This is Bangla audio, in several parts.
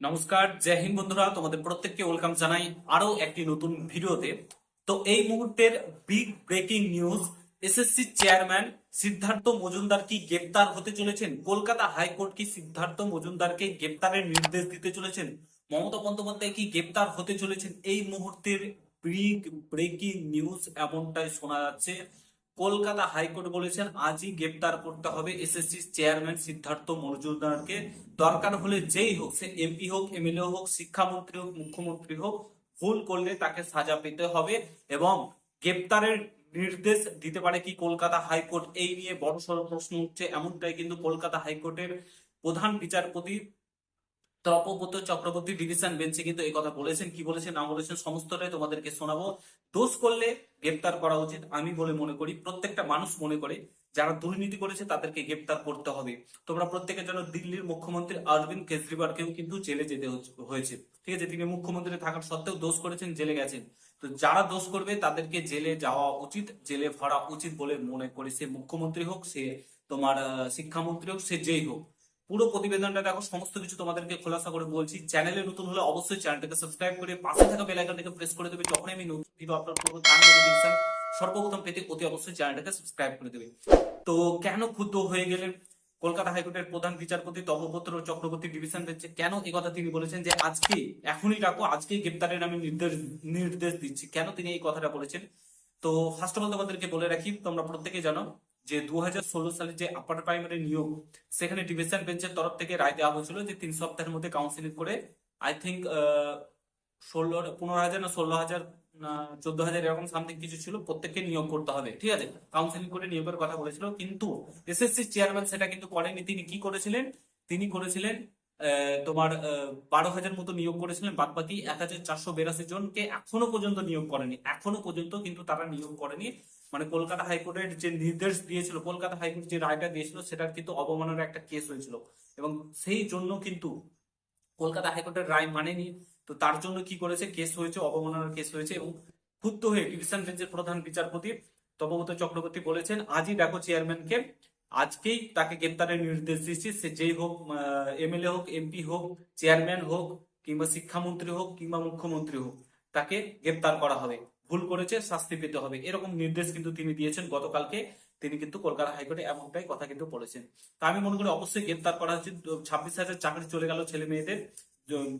নমস্কার, জয় হিন্দ বন্ধুরা, তোমাদের প্রত্যেককে ওয়েলকাম জানাই আরও একটি নতুন ভিডিওতে। তো এই মুহূর্তের big breaking news SSC chairman Siddhartha Majumdar কি গ্রেপ্তার হতে চলেছেন? কলকাতা হাইকোর্ট কি সিদ্ধার্থ মজুমদারকে গ্রেপ্তারের নির্দেশ দিতে চলেছেন? মমতা বন্দ্যোপাধ্যায় কি গ্রেপ্তার হতে চলেছেন? এই মুহূর্তের বিগ ব্রেকিং নিউজ এমনটাই শোনা যাচ্ছে। কলকাতা হাইকোর্ট বলেছেন, আজই গ্রেপ্তার করতে হবে এসএসসি চেয়ারম্যান সিদ্ধার্থ মজুমদারকে। দরকার হলে যেই হোক, সে এমপি হোক, এমএলএ হোক, শিক্ষামন্ত্রী হোক, মুখ্যমন্ত্রী হোক, ভুল করলে তাকে সাজা পেতে হবে এবং গ্রেপ্তারের নির্দেশ দিতে পারে কি কলকাতা হাইকোর্ট? এই নিয়ে বড় সড় প্রশ্ন উঠছে। এমনটাই কিন্তু কলকাতা হাইকোর্টের প্রধান বিচারপতি তপব্রত চক্রবর্তী ডিভিশন বেঞ্চে কিন্তু এই কথা বলেছেন। কি বলেছেন? না বলেছেন, সমস্তটাই তোমাদেরকে শোনাবো। দোষ করলে গ্রেপ্তার করা উচিত, আমি বলে মনে করি, প্রত্যেকটা মানুষ মনে করে, যারা দুর্নীতি করেছে তাদেরকে গ্রেপ্তার করতে হবে। তোমরা প্রত্যেকের জন্য দিল্লির মুখ্যমন্ত্রী অরবিন্দ কেজরিওয়ালকেও কিন্তু জেলে যেতে হয়েছে। ঠিক আছে তিনি মুখ্যমন্ত্রী থাকার সত্ত্বেও দোষ করেছেন, জেলে গেছেন। তো যারা দোষ করবে, তাদেরকে জেলে যাওয়া উচিত, জেলে ভরা উচিত বলে মনে করি সে মুখ্যমন্ত্রী হোক, সে তোমার শিক্ষামন্ত্রী হোক, সে যেই হোক। পুরো প্রতিবেদনটা দেখো, সমস্ত কিছু তোমাদেরকে খোলাসা করে বলছি। চ্যানেলে নতুন হলে অবশ্যই চ্যানেলটাকে সাবস্ক্রাইব করে পাশে থাকা বেল আইকনটাকে প্রেস করে দেবে যখন আমি নতুন ভিডিও আপলোড করব, তার নোটিফিকেশন সর্বপ্রথম পেতে অতি অবশ্যই চ্যানেলটাকে সাবস্ক্রাইব করে দেবে। তো কেন ক্ষুব্ধ হয়ে গেলেন কলকাতা হাইকোর্টের প্রধান বিচারপতি তপপত্র চক্রবর্তী ডিভিশন বেঞ্চে? কেন এই কথা তিনি বলেছেন যে আজকে, এখনই ডাকো আজকে গ্রেপ্তারের আমি নির্দেশ নির্দেশ দিচ্ছি। কেন তিনি এই কথাটা বলেছেন? তো ফার্স্ট অফ অল তোমাদেরকে বলে রাখি, তোমরা প্রত্যেকে জানো যে দুহাজার ষোলো সালে যে আপার প্রাইমারি নিয়োগ, সেখানে ডিভিশন বেঞ্চের তরফ থেকে রায় দেওয়া হয়েছিল যে তিন সপ্তাহের মধ্যে কাউন্সিলিং করে আই থিঙ্ক ষোলো, পনেরো হাজার না ষোলো হাজার চোদ্দ হাজার এরকম সামথিং কিছু ছিল, প্রত্যেককে নিয়োগ করতে হবে, ঠিক আছে? কাউন্সিলিং করে নিয়োগের কথা বলেছিল, কিন্তু এসএসসি চেয়ারম্যান সেটা কিন্তু করেনি তিনি কি করেছিলেন? তিনি করেছিলেন তোমার বারো হাজার মতো নিয়োগ করেছিলেন বাদ বাকি এক হাজার চারশো বেরাশি জনকে এখনও পর্যন্ত নিয়োগ করেনি। এখনও পর্যন্ত কিন্তু তারা নিয়োগ করেনি। মানে কলকাতা হাইকোর্টের যে নির্দেশ দিয়েছিল, কলকাতা হাইকোর্ট যে রায়টা দিয়েছিল, সেটার কিন্তু অবমাননার একটা কেস হয়েছিল। এবং সেই জন্য কিন্তু কলকাতা হাইকোর্টের রায় মানেনি। তো তার জন্য কি করেছে? কেস হয়েছে, অবমাননার কেস হয়েছে এবং ক্ষুব্ধ হয়ে ডিভিশন বেঞ্চের প্রধান বিচারপতি তপব্রত চক্রবর্তী বলেছেন, আজই ডাকো চেয়ারম্যানকে, আজকেই তাকে গ্রেপ্তারের নির্দেশ দিচ্ছি। সে যেই হোক এমএলএ হোক, এমপি হোক, চেয়ারম্যান হোক, কিংবা শিক্ষামন্ত্রী হোক, কিংবা মুখ্যমন্ত্রী হোক, তাকে গ্রেপ্তার করা হবে। ভুল করেছে, শাস্তি পেতে হবে। এরকম নির্দেশ কিন্তু তিনি দিয়েছেন গতকালকে। তিনি কিন্তু কলকাতা হাইকোর্টে এমনটাই কথা কিন্তু বলেছেন। তা আমি মনে করি অবশ্যই গ্রেপ্তার করা উচিত। ছাব্বিশ হাজার চাকরি চলে গেল ছেলে মেয়েদের।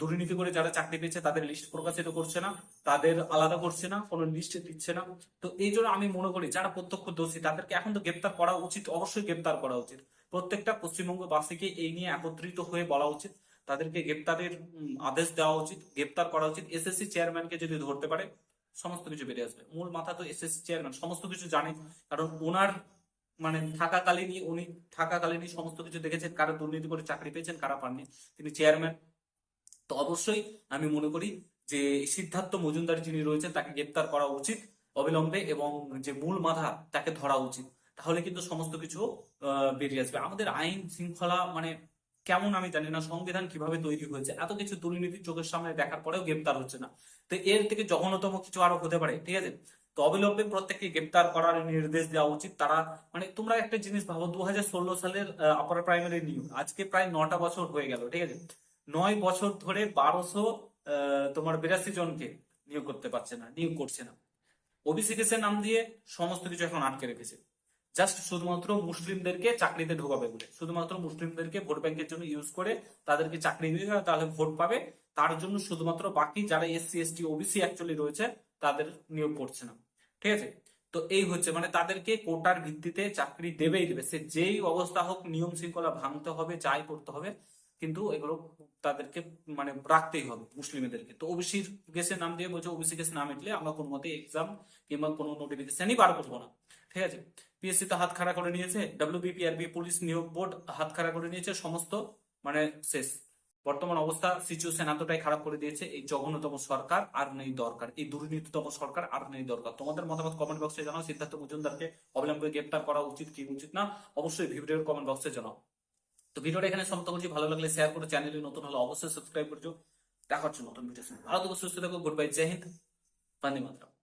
দুর্নীতি করে যারা চাকরি পেয়েছে তাদের লিস্ট প্রকাশিত করছে না, তাদের আলাদা করছে না, কোনো লিস্ট দিচ্ছে না। তো এই জন্য আমি মনে করি যারা প্রত্যক্ষ দোষী তাদেরকে এখন তো গ্রেপ্তার করা উচিত, অবশ্যই গ্রেপ্তার করা উচিত। প্রত্যেকটা পশ্চিমবঙ্গবাসীকে এই নিয়ে একত্রিত হয়ে বলা উচিত। তাদেরকে গ্রেপ্তারের আদেশ দেওয়া উচিত, গ্রেপ্তার করা উচিত। এসএসসি চেয়ারম্যানকে যদি ধরতে পারে সমস্ত কিছু বেরিয়ে আসবে। মূল মাথা তো এসএসসি চেয়ারম্যান সমস্ত কিছু জানে। কারণ ওনার মানে থাকাকালীনই, উনি থাকাকালীনই সমস্ত কিছু দেখেছেন, কারা দুর্নীতি করে চাকরি পেয়েছেন, কারা পাননি। তিনি চেয়ারম্যান তো অবশ্যই আমি মনে করি যে সিদ্ধার্থ মজুমদার যিনি রয়েছেন, তাকে গ্রেপ্তার করা উচিত অবিলম্বে এবং যে মূল মাথা, তাকে ধরা উচিত। তাহলে কিন্তু সমস্ত কিছু বেরিয়ে আসবে। আমাদের আইন শৃঙ্খলা মানে কেমন আমি জানি না, সংবিধান কীভাবে তৈরি হয়েছে। এত কিছু দুর্নীতি চোখের সামনে দেখার পরেও গ্রেপ্তার হচ্ছে না। তো এর থেকে জঘন্যতম কিছু আরও হতে পারে, ঠিক আছে? তো অবিলম্বে প্রত্যেককে গ্রেপ্তার করার নির্দেশ দেওয়া উচিত। তারা মানে তোমরা একটা জিনিস ভাবো দু হাজার ষোলো সালের আপার প্রাইমারি নিয়োগ আজকে প্রায় নটা বছর হয়ে গেল, ঠিক আছে? নয় বছর ধরে বারোশো তোমার বিরাশি জনকে নিয়োগ করতে পারছে না, নিয়োগ করছে না। ওবিসি কেসের নাম দিয়ে সমস্ত কিছু এখন আটকে রেখেছে। জাস্ট শুধুমাত্র মুসলিমদেরকে চাকরিতে ঢোকাবে বলে। শুধুমাত্র মুসলিমদেরকে ভোট ব্যাংকের জন্য ইউজ করে তাদেরকে চাকরি দিতে দেবে, তাহলে ভোট পাবে। তার জন্য শুধুমাত্র বাকি যারা এসসি এসটি ওবিসি অ্যাকচুয়ালি রয়েছে তাদের নিয়োগ করছে না। ঠিক আছে? তো এই হচ্ছে মানে তাদেরকে কোটার ভিত্তিতে চাকরি দেবেই দেবে। সে যেই অবস্থা হোক নিয়ম শৃঙ্খলা ভাঙতে হবে যাই করতে হবে কিন্তু এগুলো তাদেরকে মানে রাখতেই হবে মুসলিমদেরকে। তো ওবিসির কেসের নাম দিয়ে বলছে ওবিসি কেস না মিটলে আমরা কোনো মতে এক্সাম কিংবা কোনো নোটিফিকেশনই বার করব না। ঠিক আছে? পিএসসি তো হাত খাড়া করে নিয়েছে ডাব্লিউবিপিআরবি পুলিশ নিয়োগ বোর্ড হাত খাড়া করে নিয়েছে, সমস্ত মানে শেষ। বর্তমান অবস্থা সিচুয়েশন এতটাই খারাপ করে দিয়েছে, এই জঘন্যতম সরকার আর নেই দরকার। এই দুর্নীতিতম সরকার আর নেই দরকার। তোমাদের মতামত কমেন্ট বক্সে জানাও, সিদ্ধার্থ মজুমদারকে অবিলম্বে গ্রেপ্তার করা উচিত কি উচিত না, অবশ্যই ভিডিওর কমেন্ট বক্সে জানাও। তো ভিডিওটা এখানে সমাপ্ত করছি, ভালো লাগলে শেয়ার করে চ্যানেলে নতুন হলে অবশ্যই সাবস্ক্রাইব করছ। দেখা নতুন ভিডিও ভালো থাকো, সুস্থ থাকো গুড বাই জয় হিন্দ, বন্দে মাতরম।